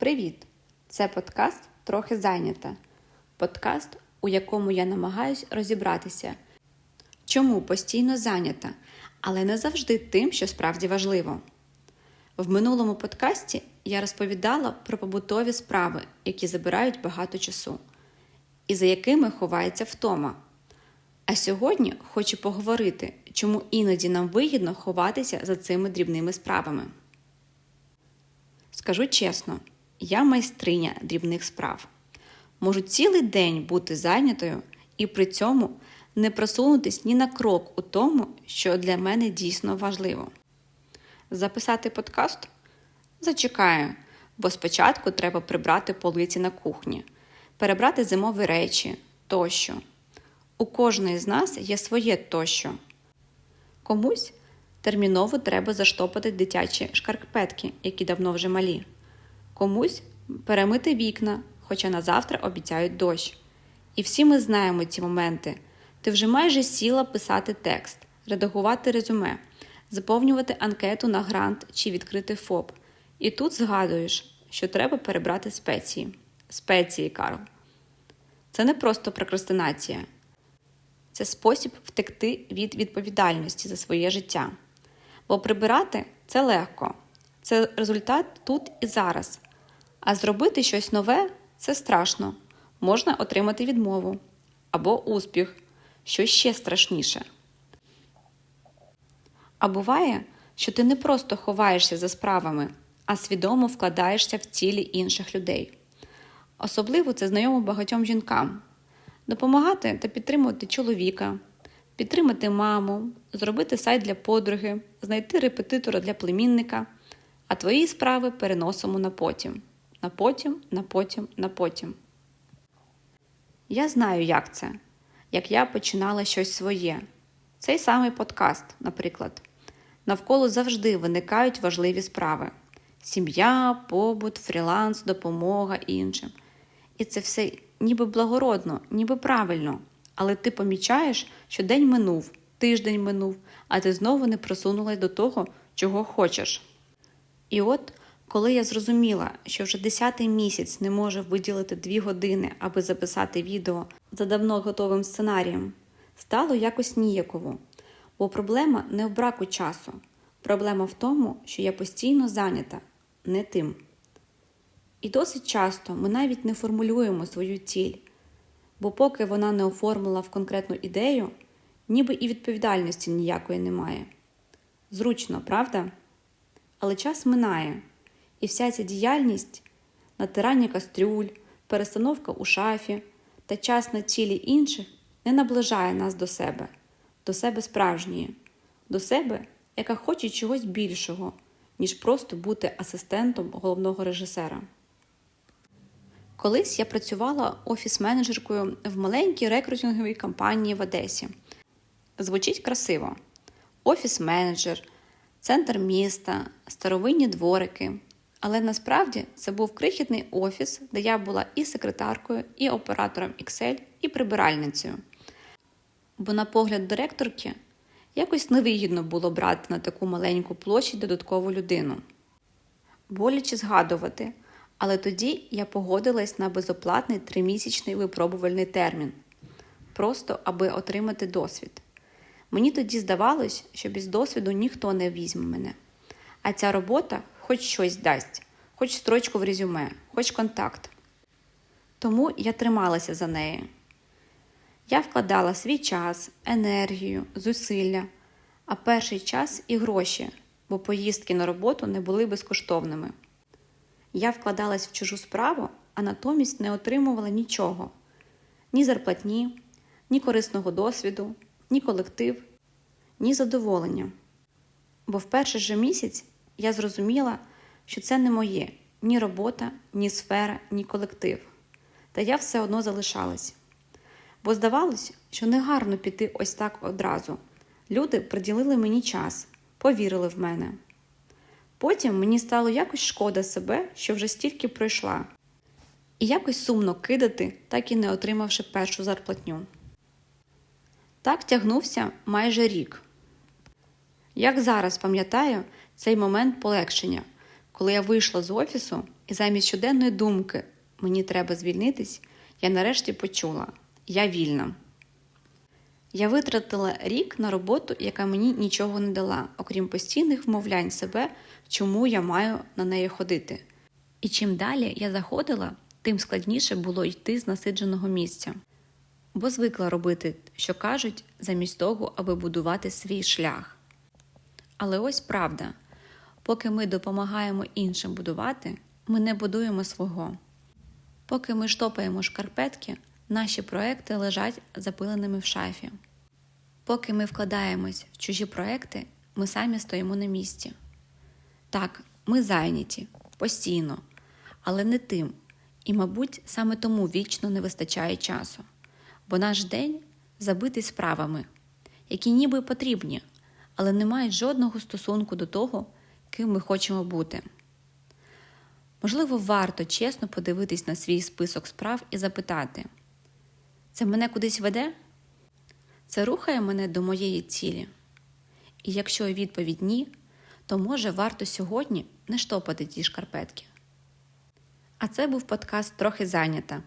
Привіт! Це подкаст Трохи зайнята. Подкаст, у якому я намагаюсь розібратися, чому постійно зайнята, але не завжди тим, що справді важливо. В минулому подкасті я розповідала про побутові справи, які забирають багато часу, і за якими ховається втома. А сьогодні хочу поговорити, чому іноді нам вигідно ховатися за цими дрібними справами. Скажу чесно, я майстриня дрібних справ. Можу цілий день бути зайнятою і при цьому не просунутись ні на крок у тому, що для мене дійсно важливо. Записати подкаст? Зачекаю, бо спочатку треба прибрати полиці на кухні, перебрати зимові речі тощо. У кожної з нас є своє тощо. Комусь терміново треба заштопати дитячі шкарпетки, які давно вже малі. Комусь перемити вікна, хоча на завтра обіцяють дощ. І всі ми знаємо ці моменти. Ти вже майже сіла писати текст, редагувати резюме, заповнювати анкету на грант чи відкрити ФОП. І тут згадуєш, що треба перебрати спеції. Спеції, Карл. Це не просто прокрастинація. Це спосіб втекти від відповідальності за своє життя. Бо прибирати це легко, це результат тут і зараз. А зробити щось нове це страшно. Можна отримати відмову або успіх, що ще страшніше. А буває, що ти не просто ховаєшся за справами, а свідомо вкладаєшся в цілі інших людей. Особливо це знайомо багатьом жінкам допомагати та підтримувати чоловіка, підтримати маму, зробити сайт для подруги, знайти репетитора для племінника, а твої справи переносимо на потім, на потім, на потім, на потім. Я знаю, як це, як я починала щось своє. Цей самий подкаст, наприклад. Навколо завжди виникають важливі справи: сім'я, побут, фріланс, допомога іншим. І це все ніби благородно, ніби правильно. Але ти помічаєш, що день минув, тиждень минув, а ти знову не просунулась до того, чого хочеш. І от, коли я зрозуміла, що вже десятий місяць не можу виділити дві години, аби записати відео за давно готовим сценарієм, стало якось ніяково. Бо проблема не в браку часу. Проблема в тому, що я постійно зайнята, не тим. І досить часто ми навіть не формулюємо свою ціль, бо поки вона не оформила в конкретну ідею, ніби і відповідальності ніякої немає. Зручно, правда? Але час минає, і вся ця діяльність, натирання кастрюль, перестановка у шафі та час на цілі інших не наближає нас до себе, до себе справжньої, до себе, яка хоче чогось більшого, ніж просто бути асистентом головного режисера. Колись я працювала офіс-менеджеркою в маленькій рекрутинговій компанії в Одесі. Звучить красиво: офіс-менеджер, центр міста, старовинні дворики. Але насправді це був крихітний офіс, де я була і секретаркою, і оператором Excel, і прибиральницею. Бо, на погляд директорки, якось невигідно було брати на таку маленьку площі додаткову людину. Боляче згадувати. Але тоді я погодилась на безоплатний тримісячний випробувальний термін, просто аби отримати досвід. Мені тоді здавалось, що без досвіду ніхто не візьме мене. А ця робота хоч щось дасть, хоч строчку в резюме, хоч контакт. Тому я трималася за неї. Я вкладала свій час, енергію, зусилля, а перший час і гроші, бо поїздки на роботу не були безкоштовними. Я вкладалась в чужу справу, а натомість не отримувала нічого: ні зарплатні, ні корисного досвіду, ні колектив, ні задоволення. Бо в перший же місяць я зрозуміла, що це не моє ні робота, ні сфера, ні колектив. Та я все одно залишалась. Бо здавалось, що негарно піти ось так одразу. Люди приділили мені час, повірили в мене. Потім мені стало якось шкода себе, що вже стільки пройшла, і якось сумно кидати, так і не отримавши першу зарплатню. Так тягнувся майже рік. Як зараз пам'ятаю цей момент полегшення, Коли я вийшла з офісу і замість щоденної думки мені треба звільнитись, я нарешті почула я вільна. Я витратила рік на роботу, яка мені нічого не дала, окрім постійних вмовлянь себе, чому я маю на неї ходити. І чим далі я заходила, тим складніше було йти з насидженого місця, бо звикла робити, що кажуть, замість того, аби будувати свій шлях. Але ось правда: поки ми допомагаємо іншим будувати, ми не будуємо свого. Поки ми штопаємо шкарпетки, наші проекти лежать запиленими в шафі. Поки ми вкладаємось в чужі проекти, ми самі стоїмо на місці. Так, ми зайняті постійно, але не тим. І, мабуть, саме тому вічно не вистачає часу, бо наш день забитий справами, які ніби потрібні, але не мають жодного стосунку до того, ким ми хочемо бути. Можливо, варто чесно подивитись на свій список справ і запитати: це мене кудись веде? Це рухає мене до моєї цілі? І якщо відповідь ні, то може варто сьогодні не штопати ті шкарпетки. А це був подкаст Трохи зайнята.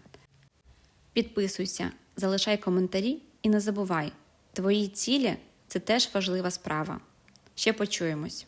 Підписуйся, залишай коментарі і не забувай, твої цілі це теж важлива справа. Ще почуємось.